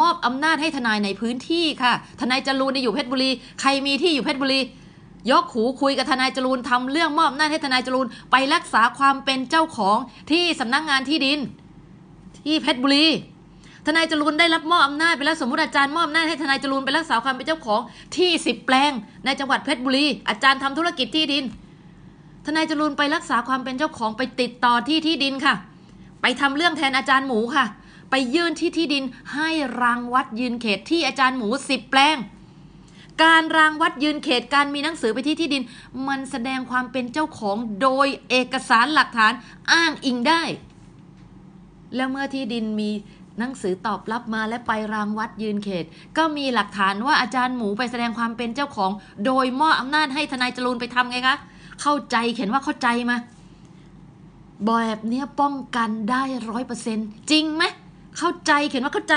มอบอำนาจให้ทนายในพื้นที่ค่ะ ทนายจรูนอยู่เพชรบุรี ใครมีที่อยู่เพชรบุรี ยกหูคุยกับทนายจรูนทำเรื่องมอบอำนาจให้ทนายจรูนไปรักษาความเป็นเจ้าของที่สำนักงานที่ดิน ที่เพชรบุรีทนายจรูนได้รับมอบอำนาจไปแล้วสมมติอาจารย์มอบอำนาจให้ทนายจรูนไปรักษาความเป็นเจ้าของที่สิบแปลง ในจังหวัดเพชรบุรี อาจารย์ทำธุรกิจที่ดิน ทนายจรูนไปรักษาความเป็นเจ้าของไปติดต่อที่ที่ดินค่ะ ไปทำเรื่องแทนอาจารย์หมูค่ะ ไปยื่นที่ที่ดินให้รางวัดยืนเขตที่อาจารย์หมูสิบแปลง การรางวัดยืนเขตการมีหนังสือไปที่ที่ดิน มันแสดงความเป็นเจ้าของโดยเอกสารหลักฐานอ้างอิงได้ แล้วเมื่อที่ดินมีหนังสือตอบรับมาและไปรางวัดยืนเขต ก็มีหลักฐานว่าอาจารย์หมูไปแสดงความเป็นเจ้าของ โดยมอบอำนาจให้ทนายจรูนไปทำไงคะเข้าใจเขียนว่าเข้าใจมาแบบเนี้ยป้องกันได้ร้อยเปอร์เซ็นต์จริงไหม เข้าใจเขียนว่าเข้าใจ